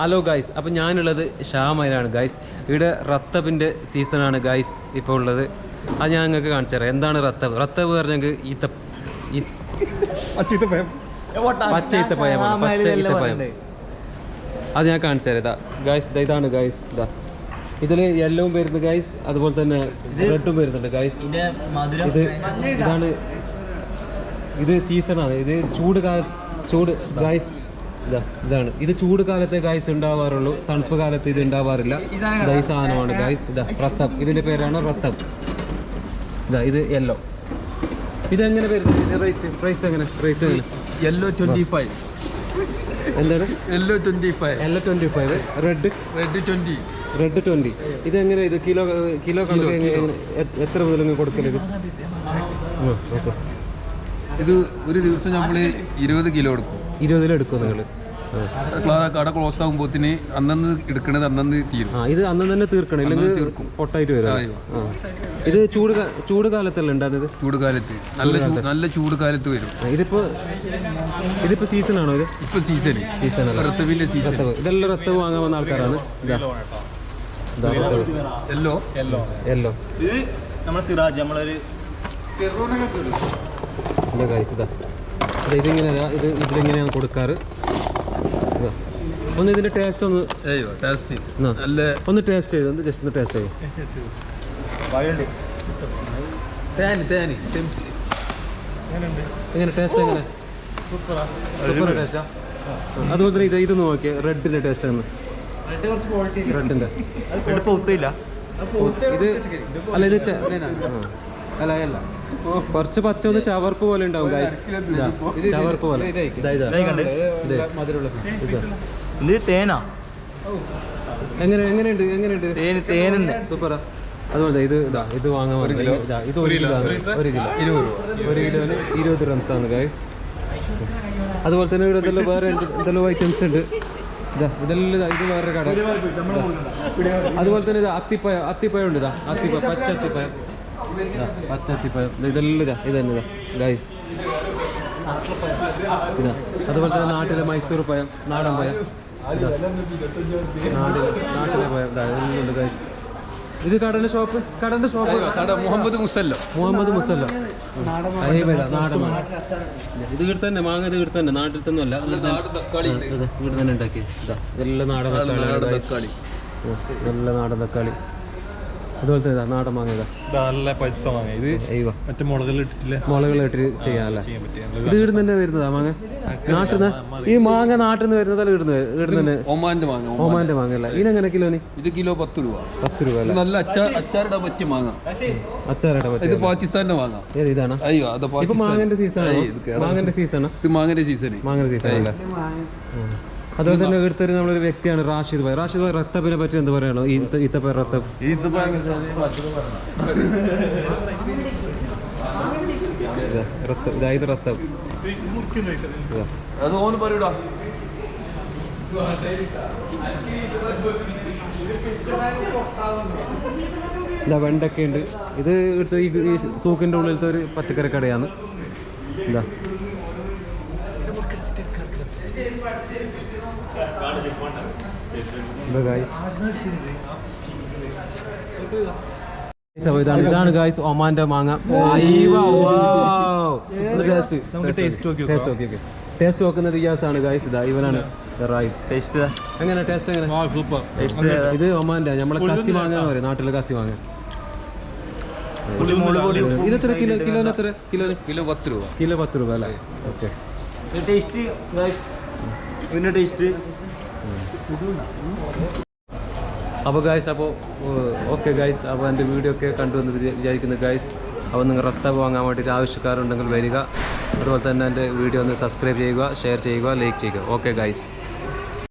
Hello guys അപ്പം ഞാനുള്ളത് ഷാമയിലാണ് guys ഇവിടെ റത്തബിന്റെ സീസണാണ് ഗായ്സ് ഇപ്പോൾ ഉള്ളത്. അത് ഞാൻ നിങ്ങൾക്ക് കാണിച്ചു തരാം. എന്താണ് റത്തബ്? റത്തബ് പറഞ്ഞെങ്കിൽ ഈത്ത ഈ പച്ച ഈത്തപ്പഴമാണ് പച്ച ഈത്തപ്പയം. അത് ഞാൻ കാണിച്ചു തരാം. ഇതാ ഗായ്സ് ഇതാ ഇതാണ് ഗായ്സ് ഇതാ. ഇതിൽ യെല്ലോവും വരുന്നു ഗായ്സ് അതുപോലെ തന്നെ റെഡും വരുന്നുണ്ട് ഗായ്സ് ഇതിന്റെ മധുരം ഇത് ഇതാണ് ഇത് സീസണാണ് ഇത് ചൂട് കാല ചൂട് ഗായ്സ് ഇതാണ്. ഇത് ചൂട് കാലത്തെ ഗൈസ് ഉണ്ടാവാറുള്ളൂ. തണുപ്പ് കാലത്ത് ഇത് ഉണ്ടാവാറില്ല. ഇതാ ഈ സാധനമാണ് ഗൈസ് ഇതാ റത്തം. ഇതിന്റെ പേരാണ് റത്തം. ഇതാ ഇത് യെല്ലോ ഇതെങ്ങനെ വരുന്നത്? റേറ്റ് പ്രൈസ് എങ്ങനെ? പ്രൈസ് എങ്ങനെ? യെല്ലോ ട്വന്റി ഫൈവ് എന്താണ്? Yellow twenty five yellow twenty five red red twenty red twenty ഇതെങ്ങനെ ഇത് കിലോ കിലോ കണക്ക് എങ്ങനെ- എങ്ങനെ- എത്ര മുതൽ നിങ്ങൾ കൊടുക്കൽ ഇത്? ഇത് ഒരു ദിവസം നമ്മൾ ഇരുപത് കിലോ എടുക്കും ഇരുപതിലെടുക്കും നിങ്ങൾ. കട ക്ലോസ് ആകുമ്പോത്തിന് അന്നന്ന് എടുക്കണത് അന്നന്ന് തീരും. ആ ഇത് അന്ന് തന്നെ തീർക്കണം. ഇല്ലെങ്കിൽ പൊട്ടായിട്ട് വരും. ഇത് ചൂട് ചൂട് കാലത്തല്ല ഉണ്ടാകുന്നത് ചൂട് കാലത്ത്. നല്ല നല്ല ചൂട് കാലത്ത് വരും. ഇതിപ്പോ ഇതിപ്പോ സീസൺ ആണോ ഇത്? ഇപ്പൊ സീസൺ സീസൺ റത്തവിന്റെ സീസൺ ഇതെല്ലാം റത്തവ് വാങ്ങാൻ വന്ന ആൾക്കാരാണ്. ഇതാ. ഇതാ റത്തവ് യെല്ലോ യെല്ലോ ഇത് നമ്മുടെ സിറാജ് നമ്മളൊരു ഗൈസ് ഇതാ. ഇത് ഇതിങ്ങനെ ഇത് ഇതിലെങ്ങനെയാണ് കൊടുക്കാറ്. ഒന്ന് ഇതിന്റെ ടേസ്റ്റ് ഒന്ന് അയ്യോ ടേസ്റ്റ് നല്ല ഒന്ന് ടേസ്റ്റ് ചെയ്ത് ഒന്ന് ജസ്റ്റ് ഒന്ന് ടേസ്റ്റ് ചെയ്തു തേന് തേന് എങ്ങനെ ടേസ്റ്റ് എങ്ങനെ? സൂപ്പർ ടേസ്റ്റാ അതുപോലെ തന്നെ ഇത് ഇത് നോക്കിയേ റെഡിന്റെ ടേസ്റ്റ് ആണ്. റെഡിന്റെ. പൊത്തില്ല ഇത് അല്ല ഇത് ച- അല്ല. കുറച്ച് പച്ച ഒന്ന് ചവർപ്പ് പോലെ ഉണ്ടാവും ചവർപ്പ് പോലെ. ഇതാ, തേനാ. എങ്ങനെ എങ്ങനെയുണ്ട് എങ്ങനെയുണ്ട്? തേന് തേനുണ്ട് സൂപ്പറാ. അതുപോലെ ഇത് ഇതാ ഇത് വാങ്ങാൻ വന്നത് ഇതാ ഇത് ഒരു കിലോ. ആണ്. ഒരു കിലോ. ഇരുപത് രൂപ. ഒരു കിലോന് ഇരുപത് റംസ് ആണ് ഗൈസ് അതുപോലെ തന്നെ ഇവിടെ എന്തെല്ലാം വേറെ എന്ത് എന്തെല്ലാം ഐറ്റംസ് ഉണ്ട്. ഇതാ ഇതെല്ലാം ഇതാ, ഇത് വേറെ കട. അതുപോലെ തന്നെ ഇതാ അത്തിപ്പഴം അത്തിപ്പഴം ഉണ്ട് ഇതാ. അത്തിപ്പഴം പച്ച അത്തിപ്പഴം. ഇതാ, പച്ച അത്തിപ്പഴം ഇത് ഇതെല്ലാം ഇതാ ഇത് തന്നെ ഇതാ ഗൈസ് ഇതാ അതുപോലെ തന്നെ നാട്ടിലെ മൈസൂർ പഴം നാടൻ പഴം. ഇതാ നാട്ടിലെ നാട്ടിലെ പഴം ഇതാ എല്ലാം ഉണ്ട് ഗൈസ് ഇത് കടന്റെ ഷോപ്പ് കടന്റെ ഷോപ്പ് മുഹമ്മദ് മുസല്ലോ. മുഹമ്മദ് മുസല്ലോ. അതേപോലെ നാടൻ ഇത് ഇവിടെ തന്നെ മാങ്ങ ഇത് ഇവിടെ തന്നെ നാട്ടിൽ തന്നെ അല്ല ഇവിടെ തന്നെ. ഉണ്ടാക്കി. ഇതാ ഇതെല്ലാം നാടൻ തക്കാളി നാടൻ തക്കാളി. നല്ല നാടൻ തക്കാളി. അതുപോലെ തന്നെ ഇതാ നാടൻ മാങ്ങ ഇതാ നല്ല പഴുത്ത മാങ്ങ. ഇത് അയ്യോ. മറ്റേ മുളകൾ ഇട്ട് ചെയ്യാനല്ലേ ചെയ്യാൻ ഇത് ഇവിടുന്ന് തന്നെ വരുന്നതാ മാങ്ങ? നാട്ടിൽ ഈ മാങ്ങ നാട്ടിൽ നിന്ന് വരുന്നതല്ല ഇവിടുന്ന് ഇവിടുന്ന് തന്നെ? ഒമാന്റെ മാങ്ങ ഒമാന്റെ. ഓമാന്റെ മാങ്ങ അല്ല? ഇതിനെങ്ങനെ കിലോ ഇത് കിലോ പത്ത് രൂപ. പത്ത് രൂപ നല്ല അച്ചാറിടാൻ പറ്റിയ മാങ്ങ. അച്ചാറിടാൻ ഇത് പറ്റും പാകിസ്ഥാന്റെ മാങ്ങ. ഏത് ഇതാണ്? അയ്യോ അത് ഇപ്പൊ മാങ്ങന്റെ സീസൺ ഇത്. മാങ്ങന്റെ സീസൺ ഇത് മാങ്ങന്റെ സീസൺ മാങ്ങന്റെ സീസൺ അല്ലേ. അതുപോലെ തന്നെ എടുത്തൊരു നമ്മളൊരു വ്യക്തിയാണ് റാഷിദ് ഭായ്. റാഷിദ് ഭായ് റത്തബിനെ പറ്റി എന്ത് പറയണോ ഇത്തപ്പ റത്തബ്. ഇതായത് റത്തബ്. അത് ഓന് പറയൂടാ. ഇതാ വെണ്ടൊക്കെ ഉണ്ട്. ഇത് ഈ സൂക്കിന്റെ സൂക്കിന്റെ ഉള്ളിലത്തെ ഒരു പച്ചക്കറി കടയാണ്. ഇതാ. ഇതാണ് ഇതാണ് ഗായ്സ് ഒമാന്റെ മാങ്ങ. ടേസ്റ്റ്. ടേസ്റ്റ് നോക്കി. ടേസ്റ്റ് നോക്കുന്നത് ഇയാസ് ആണ് ഗായ്സ് ഇതാ. ഇവനാണ് എങ്ങനെ? ടേസ്റ്റ് എങ്ങനെ? സൂപ്പർ ഇത് ഒമാന്റെ നമ്മളെ കസി മാങ്ങ എന്ന് പറയും നാട്ടിലെ കസി മാങ്ങ. ഇതെത്ര കിലോ കിലോന് എത്ര? കിലോ കിലോ പത്ത് രൂപ. കിലോ പത്ത് രൂപ അല്ലേ? ഓക്കെ അപ്പോൾ ഗായ്സ് അപ്പോൾ ഓക്കെ ഗായ്സ് അപ്പോൾ എന്റെ വീഡിയോ ഒക്കെ കണ്ടുവന്ന് വിചാ- വിചാരിക്കുന്നു ഗായ്സ് അപ്പോൾ നിങ്ങൾ റത്ത വാങ്ങാൻ വേണ്ടിയിട്ട് ആവശ്യക്കാരുണ്ടെങ്കിൽ വരിക. അതുപോലെ തന്നെ എന്റെ വീഡിയോ ഒന്ന് സബ്സ്ക്രൈബ് ചെയ്യുക ഷെയർ ചെയ്യുക ലൈക്ക് ചെയ്യുക. Okay guys